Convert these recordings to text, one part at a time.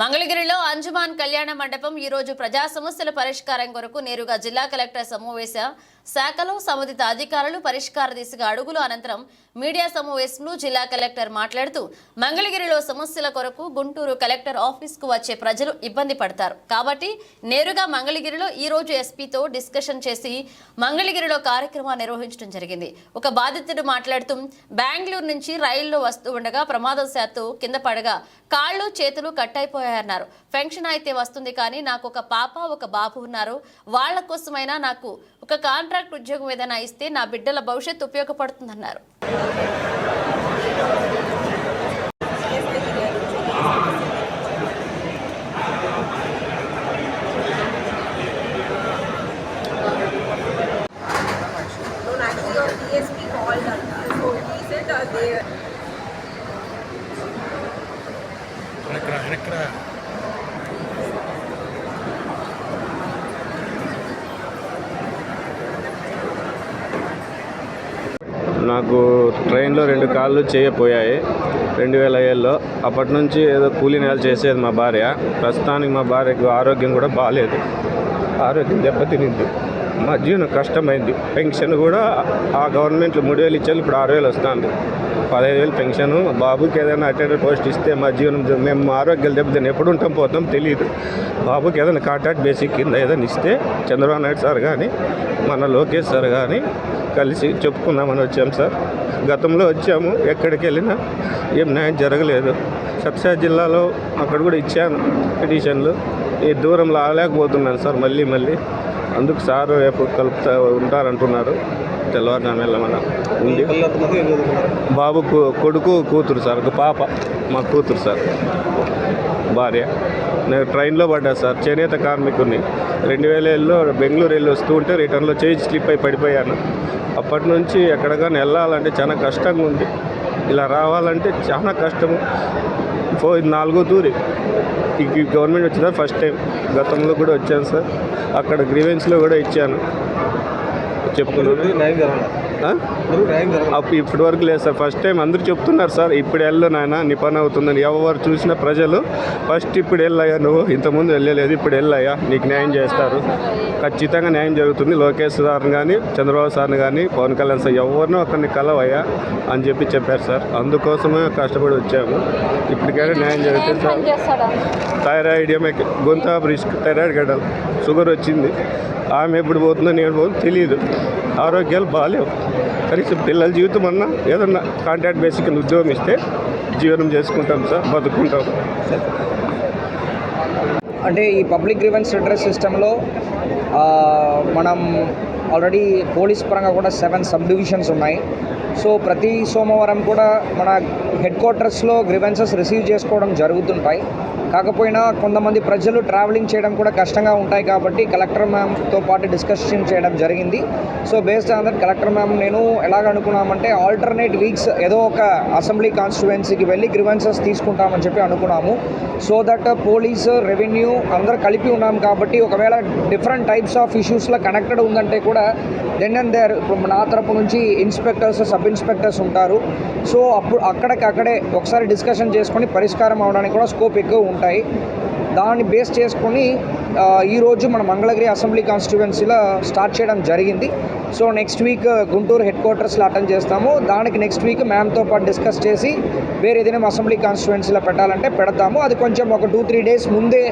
మంగళగిరిలో అంజుమాన్ కళ్యాణ మండపం ఈరోజు ప్రజా సమస్యల పరిష్కారం కొరకు నేరుగా జిల్లా కలెక్టర్ సమావేశ శాఖలో సంబంధిత అధికారులు పరిష్కార దిశగా అడుగులు అనంతరం మీడియా సమావేశంలో జిల్లా కలెక్టర్ మాట్లాడుతూ మంగళగిరిలో సమస్యల కొరకు గుంటూరు కలెక్టర్ ఆఫీస్కు వచ్చే ప్రజలు ఇబ్బంది పడతారు. కాబట్టి నేరుగా మంగళగిరిలో ఈ రోజు ఎస్పీతో డిస్కషన్ చేసి మంగళగిరిలో కార్యక్రమాన్ని నిర్వహించడం జరిగింది. ఒక బాధితుడు మాట్లాడుతూ బెంగళూరు నుంచి రైల్లో వస్తూ ఉండగా ప్రమాదవశాత్తు కింద పడగా కాళ్ళు చేతులు కట్టయిపోయాయన్నారు. పెన్షన్ అయితే వస్తుంది కానీ నాకు ఒక పాప ఒక బాబు ఉన్నారు. వాళ్ళ కోసమైనా నాకు ఒక కాంట్రాక్ట్ ఉద్యోగం ఏదైనా ఇస్తే నా బిడ్డల భవిష్యత్తు ఉపయోగపడుతుందన్నారు. నాకు ట్రైన్లో రెండు కాళ్ళు చేయపోయాయి రెండు వేల ఏళ్ళలో. అప్పటి నుంచి ఏదో కూలీ నెల చేసేది మా భార్య. ప్రస్తుతానికి మా భార్యకు ఆరోగ్యం కూడా బాగాలేదు ఆరోగ్యం దెబ్బతినింది. మా జీవనం కష్టమైంది. పెన్షన్ కూడా ఆ గవర్నమెంట్లో మూడు వేలు ఇచ్చారు ఇప్పుడు ఆరు వేలు వస్తుంది. పదహైదు వేలు పెన్షన్. బాబుకి ఏదైనా అటెండర్ పోస్ట్ ఇస్తే మా జీవనం మేము ఆరోగ్యాలు దెబ్బతిని ఎప్పుడు ఉంటాం పోతాం తెలియదు బాబుకి ఏదైనా కాంట్రాక్ట్ బేసిక్ కింద ఏదైనా ఇస్తే చంద్రబాబు నాయుడు సార్ కానీ మన లోకేష్ సార్ కానీ కలిసి చెప్పుకుందామని వచ్చాం సార్. గతంలో వచ్చాము ఎక్కడికి వెళ్ళినా ఏం న్యాయం జరగలేదు. సత్సా జిల్లాలో అక్కడ కూడా ఇచ్చాను పిటిషన్లు. ఈ దూరంలో ఆగలేకపోతున్నాను సార్ మళ్ళీ మళ్ళీ. అందుకు సార్ రేపు కలుపుతా ఉంటారంటున్నారు. తెల్లవారుజాము వెళ్ళమన్నా. ఉంది బాబు కొడుకు కూతురు సార్ ఒక పాప మా కూతురు సార్. భార్య. నేను ట్రైన్లో పడ్డా సార్. చేనేత కార్మికుని రెండు వేల ఏళ్ళలో బెంగళూరు వెళ్ళి వస్తూ ఉంటే రిటర్న్లో చేయి స్లిప్ అయి పడిపోయాను అప్పటి నుంచి ఎక్కడికైనా వెళ్ళాలంటే చాలా కష్టంగా ఉంది. ఇలా రావాలంటే చాలా కష్టము. ఫో నాలుగో తూరి. ఈ గవర్నమెంట్ వచ్చిన ఫస్ట్ టైం. గతంలో కూడా వచ్చాను సార్. అక్కడ గ్రీవెన్స్లో కూడా ఇచ్చాను. చెప్పుకున్నాను. అప్పుడు ఇప్పటి వరకు లేదు సార్. ఫస్ట్ టైం అందరూ చెప్తున్నారు సార్ ఇప్పుడు వెళ్ళు నాయన నీ పని అవుతుందని. ఎవరు చూసిన ప్రజలు ఫస్ట్ ఇప్పుడు వెళ్ళాయా నువ్వు ఇంతకుముందు వెళ్ళలేదు ఇప్పుడు వెళ్ళయ్యా నీకు న్యాయం చేస్తారు. ఖచ్చితంగా న్యాయం జరుగుతుంది. లోకేష్ సార్ని కానీ చంద్రబాబు సార్ని కానీ పవన్ కళ్యాణ్ సార్ ఎవరినో ఒకరిని కలవయ్యా అని చెప్పి చెప్పారు సార్. అందుకోసమే కష్టపడి వచ్చాము. ఇప్పటికైనా న్యాయం జరుగుతుంది సార్. థైరాయిడ్ ఏమైనా గొంత రిస్క్ థైరాయిడ్ గడ్డలు షుగర్ వచ్చింది. ఆమె ఎప్పుడు పోతుందో నేను పోతుందో తెలియదు ఆరోగ్యాలు బాగాలేవు. కనీసం పిల్లల జీవితం అన్నా ఏదన్నా కాంట్రాక్ట్ బేసిక్ ఉద్యోగం ఇస్తే జీవనం చేసుకుంటాం సార్ బతుకుంటాం. అంటే ఈ పబ్లిక్ గ్రీవెన్స్ అడ్రస్ సిస్టంలో మనం ఆల్రెడీ పోలీస్ పరంగా కూడా సెవెన్ సబ్ డివిజన్స్ ఉన్నాయి. సో ప్రతి సోమవారం కూడా మన హెడ్ క్వార్టర్స్లో గ్రీవెన్సెస్ రిసీవ్ చేసుకోవడం జరుగుతుంటాయి. కాకపోయినా కొంతమంది ప్రజలు ట్రావెలింగ్ చేయడం కూడా కష్టంగా ఉంటాయి కాబట్టి కలెక్టర్ మ్యామ్తో పాటు డిస్కషన్ చేయడం జరిగింది. So based on that collector ma'am నేను ఎలాగ అనుకున్నామంటే ఆల్టర్నేట్ వీక్స్ ఏదో ఒక అసెంబ్లీ కాన్స్టిట్యువెన్సీకి వెళ్ళి గ్రివెన్సెస్ తీసుకుంటామని చెప్పి అనుకున్నాము. సో దట్ పోలీసు రెవెన్యూ అందరూ కలిపి ఉన్నాం కాబట్టి ఒకవేళ డిఫరెంట్ టైప్స్ ఆఫ్ ఇష్యూస్లో కనెక్టెడ్ ఉందంటే కూడా దెన్ అండ్ దేర్ ఇప్పుడు నా తరపు నుంచి ఇన్స్పెక్టర్స్ సబ్ ఇన్స్పెక్టర్స్ ఉంటారు. సో అప్పుడు అక్కడికి అక్కడే ఒకసారి డిస్కషన్ చేసుకొని పరిష్కారం అవడానికి కూడా స్కోప్ ఎక్కువ ఉంటాయి. దాన్ని బేస్ చేసుకొని ఈరోజు మన మంగళగిరి అసెంబ్లీ కాన్స్టిట్యువెన్సీలో స్టార్ట్ చేయడం జరిగింది. So next week Guntur head క్వార్టర్స్లో అటెండ్ చేస్తాము. దానికి నెక్స్ట్ వీక్ మ్యామ్తో పాటు డిస్కస్ చేసి వేరే ఏదైనా అసెంబ్లీ కాన్స్టిట్యువెన్సీలో పెట్టాలంటే పెడతాము. అది కొంచెం ఒక టూ త్రీ డేస్ ముందే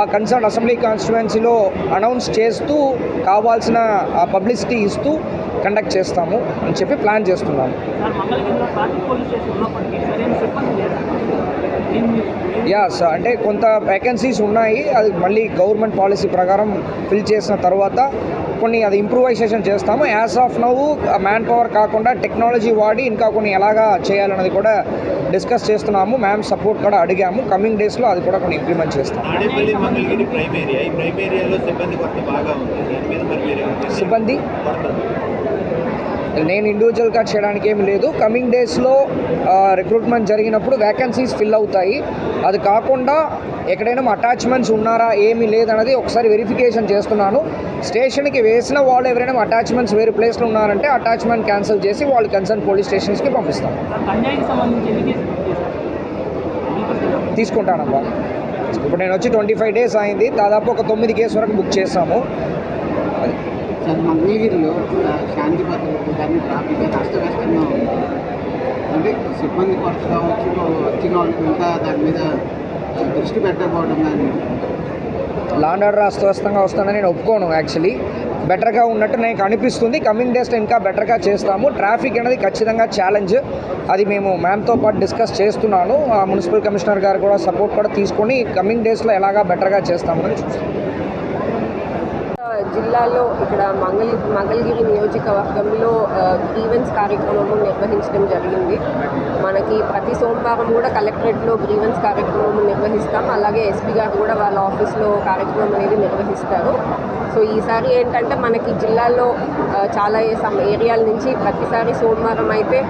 ఆ కన్సర్న్ అసెంబ్లీ కాన్స్టిట్యువెన్సీలో అనౌన్స్ చేస్తూ కావాల్సిన ఆ పబ్లిసిటీ ఇస్తూ కండక్ట్ చేస్తాము అని చెప్పి ప్లాన్ చేస్తున్నాము. యా సార్ అంటే కొంత వేకెన్సీస్ ఉన్నాయి. అది మళ్ళీ గవర్నమెంట్ పాలసీ ప్రకారం ఫిల్ చేసిన తర్వాత కొన్ని అది ఇంప్రూవైజేషన్ చేస్తాము. As of now man power కాకుండా టెక్నాలజీ వాడి ఇంకా కొన్ని ఎలాగా చేయాలన్నది కూడా డిస్కస్ చేస్తున్నాము. మ్యామ్ సపోర్ట్ కూడా అడిగాము. కమింగ్ డేస్లో అది కూడా కొన్ని ఇంప్లిమెంట్ చేస్తాం. సిబ్బంది నేను ఇండివిజువల్గా చేయడానికి ఏమి లేదు. కమింగ్ డేస్లో రిక్రూట్మెంట్ జరిగినప్పుడు వ్యాకెన్సీస్ ఫిల్ అవుతాయి. అది కాకుండా ఎక్కడైనా అటాచ్మెంట్స్ ఉన్నారా ఏమీ లేదన్నది ఒకసారి వెరిఫికేషన్ చేస్తున్నాను. స్టేషన్కి వేసిన వాళ్ళు ఎవరైనా అటాచ్మెంట్స్ వేరే ప్లేస్లో ఉన్నారంటే అటాచ్మెంట్ క్యాన్సిల్ చేసి వాళ్ళు కన్సర్న్ పోలీస్ స్టేషన్స్కి పంపిస్తాం. తీసుకుంటానమ్మా ఇప్పుడు నేను వచ్చి ట్వంటీ ఫైవ్ డేస్ అయింది. దాదాపు ఒక తొమ్మిది కేసు వరకు బుక్ చేసాము సార్ మంగళగిరిలో శాంతి భద్రత కానీ ట్రాఫిక్ కానీ అస్తవ్యస్తంగా ఉంది. అంటే సిబ్బంది కొరత కావచ్చు వచ్చిన వాళ్ళకి ఇంకా దాని మీద దృష్టి పెట్టకపోవడం కానీ. లాండ్ ఆర్డర్ అస్తవ్యస్తంగా వస్తుందని నేను ఒప్పుకోను యాక్చువల్లీ బెటర్గా ఉన్నట్టు నాకు అనిపిస్తుంది. కమింగ్ డేస్లో ఇంకా బెటర్గా చేస్తాము. ట్రాఫిక్ అనేది ఖచ్చితంగా ఛాలెంజ్ అది మేము మ్యామ్తో పాటు డిస్కస్ చేస్తున్నాను. మున్సిపల్ కమిషనర్ గారు కూడా సపోర్ట్ కూడా తీసుకొని కమింగ్ డేస్లో ఎలాగా బెటర్గా చేస్తామని చూస్తాం జిల్లాలో ఇక్కడ మంగళ మంగళగిరి నియోజకవర్గంలో గ్రీవెన్స్ కార్యక్రమము నిర్వహించడం జరిగింది. మనకి ప్రతి సోమవారం కూడా కలెక్టరేట్లో గ్రీవెన్స్ కార్యక్రమం నిర్వహిస్తాం. అలాగే ఎస్పీ గారు కూడా వాళ్ళ ఆఫీస్లో కార్యక్రమం అనేది నిర్వహిస్తారు. సో ఈసారి ఏంటంటే మనకి జిల్లాలో చాలా ఏ- సమ- ఏరియాల నుంచి ప్రతిసారి సోమవారం అయితే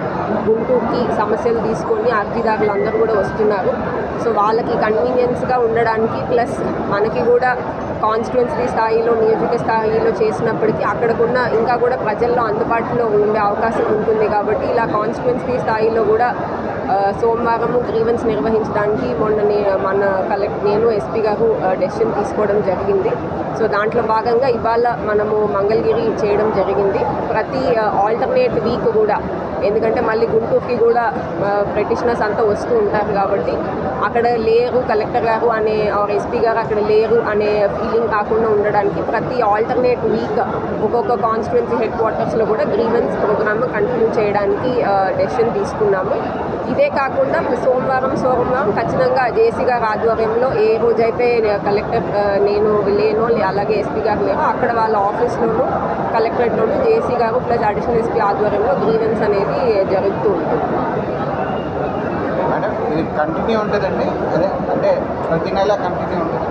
గుంటూరుకి సమస్యలు తీసుకొని అర్జీదారులు అందరూ కూడా వస్తున్నారు. సో వాళ్ళకి కన్వీనియన్స్గా ఉండడానికి ప్లస్ మనకి కూడా కాన్స్టిట్యున్సీ స్థాయిలో నియోజక స్థాయిలో చేసినప్పటికీ అక్కడకున్న ఇంకా కూడా ప్రజల్లో అందుబాటులో ఉండే అవకాశం ఉంటుంది కాబట్టి ఇలా కాన్స్టిట్యున్సీ స్థాయిలో కూడా సోమవారం సోమవారము గ్రీవెన్స్ నిర్వహించడానికి మొన్న మన కలెక్ట్ నేను ఎస్పీ గారు డెసిషన్ తీసుకోవడం జరిగింది. సో దాంట్లో భాగంగా ఇవాళ మనము మంగళగిరి చేయడం జరిగింది. ప్రతి ఆల్టర్నేట్ వీక్ కూడా ఎందుకంటే మళ్ళీ గుంటూరుకి కూడా బ్రిటిషనర్స్ అంతా వస్తూ ఉంటారు కాబట్టి అక్కడ లేరు కలెక్టర్ గారు అనే ఆర్ ఎస్పీ గారు అక్కడ లేరు అనే ఫీలింగ్ కాకుండా ఉండడానికి ప్రతి ఆల్టర్నేట్ వీక్ ఒక్కొక్క కాన్స్టిట్యున్సీ హెడ్ క్వార్టర్స్లో కూడా గ్రీవెన్స్ ప్రోగ్రామ్ కంటిన్యూ చేయడానికి డెసిషన్ తీసుకున్నాము. ఇది కాకుండా సోమవారం సోమవారం ఖచ్చితంగా జేసీ గారి ఆధ్వర్యంలో ఏ రోజైతే కలెక్టర్ నేను లేనో అలాగే ఎస్పీ గారు లేరో అక్కడ వాళ్ళ ఆఫీస్లోనూ కలెక్టరేట్లోనూ జేసీ గారు ప్లస్ అడిషనల్ ఎస్పీ ఆధ్వర్యంలో గ్రీవెన్స్ అనేది జరుగుతూ ఉంటుంది. మేడం ఇది కంటిన్యూ ఉంటుందండి? అదే అంటే ప్రతి నెల కంటిన్యూ ఉంటుంది?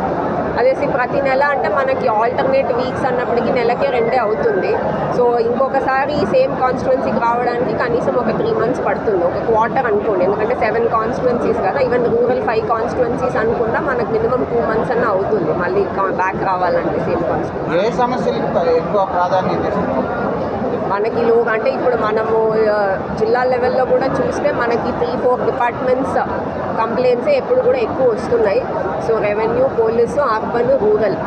అదేసి ప్రతి నెల అంటే మనకి ఆల్టర్నేట్ వీక్స్ అన్నప్పటికీ నెలకే రెండే అవుతుంది. సో ఇంకొకసారి సేమ్ కాన్స్టిట్యున్సీకి రావడానికి కనీసం ఒక త్రీ పడుతుంది. ఒక క్వార్టర్ అనుకోండి. ఎందుకంటే సెవెన్ కాన్స్టిట్యున్సీస్ కదా. ఈవెన్ రూరల్ ఫైవ్ కాన్స్టిట్యున్సీస్ అనుకున్నా మనకు మినిమం టూ మంత్స్ అన్న అవుతుంది. మళ్ళీ బ్యాక్ రావాలంటే సేమ్ కాన్స్టిట్యున్సీ ఏ సమస్యలకు ఎక్కువ ప్రాధాన్యత మనకి లో అంటే ఇప్పుడు మనము జిల్లా లెవెల్లో కూడా చూస్తే మనకి త్రీ ఫోర్ డిపార్ట్మెంట్స్ కంప్లైంట్సే ఎప్పుడు కూడా ఎక్కువ వస్తున్నాయి. So revenue police urban rural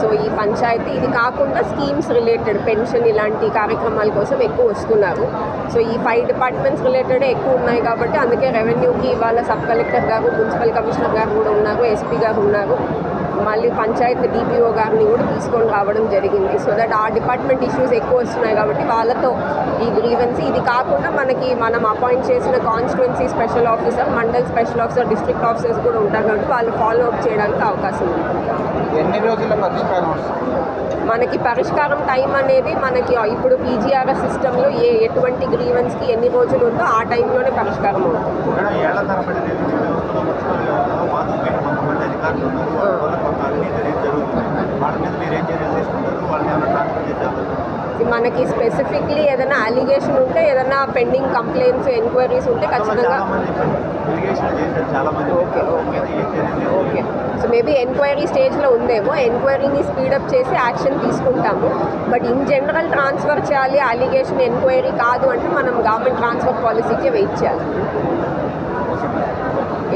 so ఈ పంచాయతీ ఇది కాకుండా స్కీమ్స్ రిలేటెడ్ పెన్షన్ ఇలాంటి కార్యక్రమాల కోసం ఎక్కువ వస్తున్నారు. సో ఈ ఫైవ్ డిపార్ట్మెంట్స్ రిలేటెడ్ ఎక్కువ ఉన్నాయి కాబట్టి అందుకే రెవెన్యూకి ఇవాళ సబ్ కలెక్టర్ గారు మున్సిపల్ కమిషనర్ గారు కూడా ఉన్నారు ఎస్పీ గారు ఉన్నారు. మళ్ళీ పంచాయత్ డిపిఓ గారిని కూడా తీసుకొని రావడం జరిగింది. సో దట్ ఆ డిపార్ట్మెంట్ ఇష్యూస్ ఎక్కువ వస్తున్నాయి కాబట్టి వాళ్ళతో ఈ గ్రీవెన్స్ ఇది కాకుండా మనకి మనం అపాయింట్ చేసిన constituency special officer mandal special officer district officers కూడా ఉంటారు కాబట్టి వాళ్ళు ఫాలో అప్ చేయడానికి అవకాశం ఉంది. ఎన్ని రోజుల పరిష్కారం మనకి పరిష్కారం టైం అనేది మనకి ఇప్పుడు పీజీఆర్ఎస్ సిస్టంలో ఏ ఎటువంటి గ్రీవెన్స్కి ఎన్ని రోజులు ఉందో ఆ టైంలోనే పరిష్కారం అవుతుంది. మనకి స్పెసిఫిక్లీ ఏదైనా అలిగేషన్ ఉంటే ఏదైనా పెండింగ్ కంప్లైంట్స్ ఎంక్వైరీస్ ఉంటే ఖచ్చితంగా ఓకే, చర్యలు ఓకే సో మేబీ ఎంక్వైరీ స్టేజ్లో ఉందేమో. ఎంక్వైరీని స్పీడప్ చేసి యాక్షన్ తీసుకుంటాము. బట్ ఇన్ జనరల్ ట్రాన్స్ఫర్ చేయాలి అలిగేషన్ ఎంక్వైరీ కాదు అంటే మనం గవర్నమెంట్ ట్రాన్స్ఫర్ పాలసీకి వెయిట్ చేయాలి.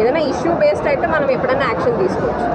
ఏదైనా ఇష్యూ బేస్డ్ అయితే మనం ఎప్పుడైనా యాక్షన్ తీసుకోవచ్చు.